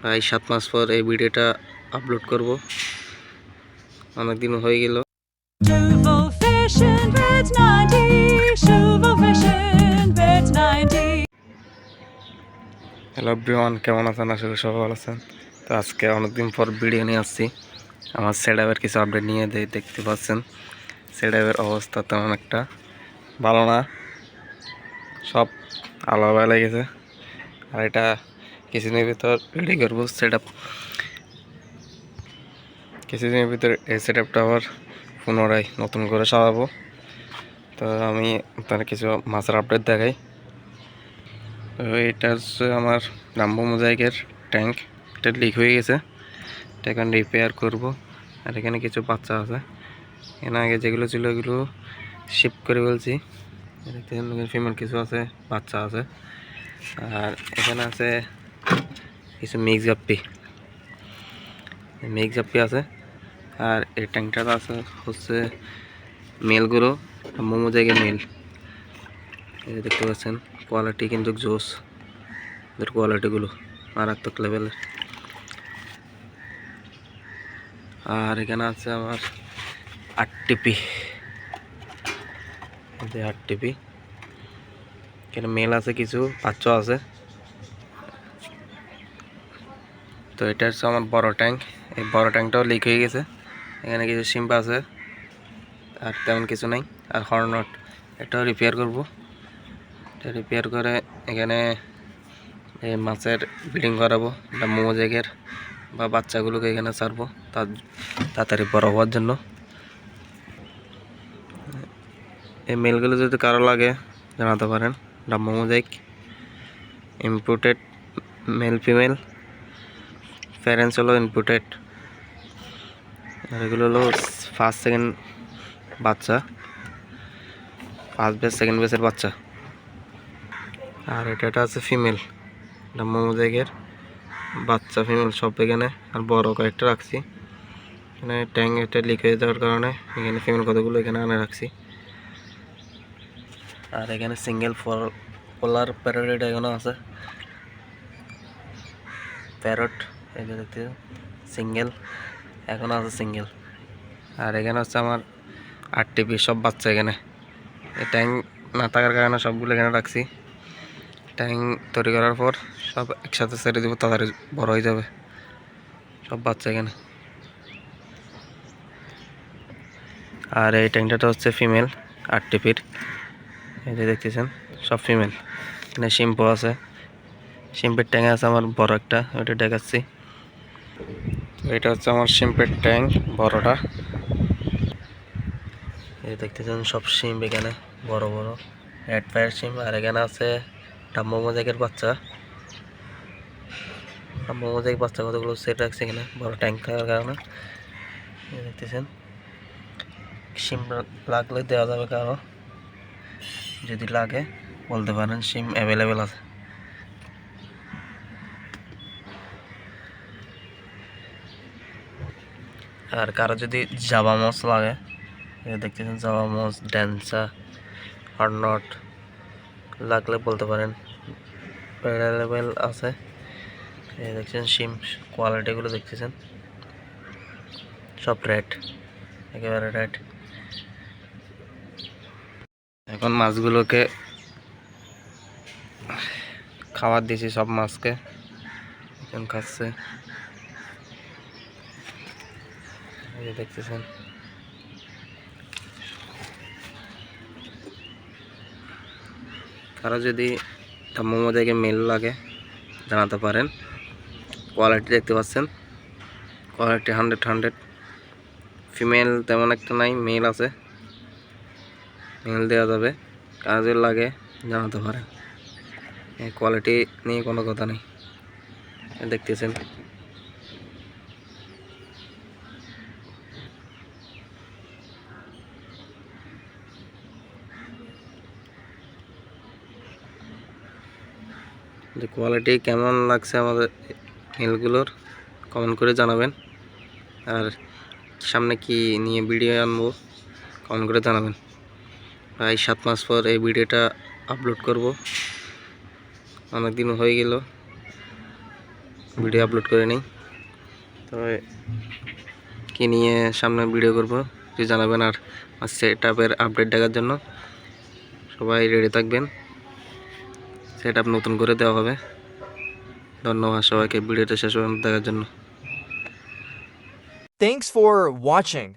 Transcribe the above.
প্রায় সাত মাস পর এই ভিডিওটা আপলোড করব। অনেক দিন হয়ে গেল। Shuvo fishing, bed 90. Shuvo fishing, bed 90. Hello ব্রিওয়ান কেমন আছেন? আসলে সবাই ভালো আছেন। তো আজকে অনেকদিন পর ভিডিও নিয়ে আসছি। আমার সেডাবের কিছু আপডেট নিয়ে দেয় দেখতে পাচ্ছেন। সেডাবের অবস্থা তেমন একটা ভালো না। সব আলাদা লেগেছে আর এটা কিছুদিনের ভিতর রেডি করব সেট আপ কিছুদিনের ভিতর এই সেট আপটা আবার পুনরায় নতুন করে সাজাবো তো আমি আপনার কিছু মাছের আপডেট দেখাই। তো এটা হচ্ছে আমার রাম্বো মোজাইকের ট্যাঙ্ক এটা লিক হয়ে গেছে। এটা এখন রিপেয়ার করব। আর এখানে কিছু বাচ্চা আছে। এখানে আগে যেগুলো ছিল ওগুলো শিফট করে বলছি ফিমেল কিছু আছে, বাচ্চা আছে। আর এখানে আছে কিছু মিক্স গাপ্পি মিক্স গাপ্পি আছে। আর এই ট্যাঙ্কটাতে আছে হচ্ছে মেলগুলো মোমো জায়গায় মেল দেখতে পাচ্ছেন কোয়ালিটি কিন্তু জোস এদের কোয়ালিটিগুলো মারাত্মক লেভেলের আর এখানে আছে আমার আট টিপি আট টিপি এখানে মেল আছে কিছু বাচ্চা আছে। তো এটা হচ্ছে আমার বড় ট্যাঙ্ক। এই বড় ট্যাঙ্কটাও লিক হয়ে গেছে। এখানে কিছু সিম্প আছে, আর তেমন কিছু নাই। আর হর্নট এটাও রিপেয়ার করব। এটা রিপেয়ার করে এখানে এই মাছের ব্রিডিং করাবো এটা মোমোজেগের বা বাচ্চাগুলোকে এখানে ছাড়বো, তার তাড়াতাড়ি বড় হওয়ার জন্য। এই মেলগুলো যদি কারও লাগে, জানাতে পারেন। এটা মোমোজেক ইম্পোর্টেড মেল ফিমেল প্যারেন্টস হলো ইনপুটেড আর এগুলো হলো ফার্স্ট সেকেন্ড বাচ্চা। ফার্স্ট বেস সেকেন্ড বেসের বাচ্চা। আর এটা এটা আছে ফিমেল এটা মোমোজেগের বাচ্চা ফিমেল সব এখানে। আর বড় কয়েকটা রাখছি। এখানে ট্যাঙ্ক এটা লিক হয়ে যাওয়ার কারণে এখানে ফিমেল কতগুলো এখানে আনে রাখছি। আর এখানে সিঙ্গেল ফল পোলার প্যারোট এখনও আছে। প্যারট দেখতে সিঙ্গেল এখনও আছে সিঙ্গেল। আর এখানে হচ্ছে আমার আট টিপি সব বাচ্চা এখানে। এই ট্যাঙ্ক না থাকার কারণে সবগুলো এখানে রাখছি। ট্যাঙ্ক তৈরি করার পর সব একসাথে ছেড়ে দেবো, তাড়াতাড়ি বড় হয়ে যাবে। সব বাচ্চা এখানে। আর এই ট্যাঙ্কটা হচ্ছে ফিমেল আট টিপির এই যে দেখতেছেন, সব ফিমেল। এখানে শিম্পু আছে। শিম্পের ট্যাঙ্ক আছে আমার বড় একটা ওইটা দেখাচ্ছি। এটা হচ্ছে আমার শিম্পের ট্যাঙ্ক, বড়টা। এই দেখতেছেন সব শিম্প এখানে, বড় বড়। রেড ফায়ার শিম্প, আর এখানে আছে ডাম্বো মোজাইকের বাচ্চা। ডাম্বো মোজাইক বাচ্চা কতগুলো সেট রাখছে এখানে, বড় ট্যাঙ্ক থাকার কারণে। দেখতেছেন সিম লাগলে দেওয়া যাবে কারও। যদি লাগে, বলতে পারেন সিম অ্যাভেলেবেল আছে। আর কারও যদি জাবা মস লাগে দেখতেছেন জাবা মস ড্যান্সা হর্নট লাগলে বলতে পারেন। অ্যাভেলেবেল আছে। দেখছেন সিম কোয়ালিটিগুলো দেখতেছেন। সব রেড একেবারে রেড এখন মাছগুলোকে খাবার দিয়েছি সব মাছকে। এখন খাচ্ছে। এই যে দেখতেছেন। কারও যদি মোমো থেকে মেল লাগে, জানাতে পারেন। কোয়ালিটি দেখতে পাচ্ছেন। কোয়ালিটি হান্ড্রেড হান্ড্রেড ফিমেল তেমন একটা নাই মেল আছে। মেল দেওয়া যাবে। কারও যদি লাগে, জানাতে পারেন। কোয়ালিটি নিয়ে কোনো কথা নেই। দেখতেছেন। যে কোয়ালিটি কেমন লাগছে আমাদের মেলগুলোর কমেন্ট করে জানাবেন। আর সামনে কি নিয়ে ভিডিও আনব কমেন্ট করে জানাবেন। প্রায় সাত মাস পর এই ভিডিওটা আপলোড করব। অনেক দিন হয়ে গেল ভিডিও আপলোড করে নিই। তবে কী নিয়ে সামনে ভিডিও করব, একটু জানাবেন। আর সেট আপের আপডেট দেখার জন্য সবাই রেডি থাকবেন। সেট আপ নতুন করে দেওয়া হবে ধন্যবাদ সবাইকে, ভিডিওটা শেষ পর্যন্ত দেখার জন্য Thanks ফর watching.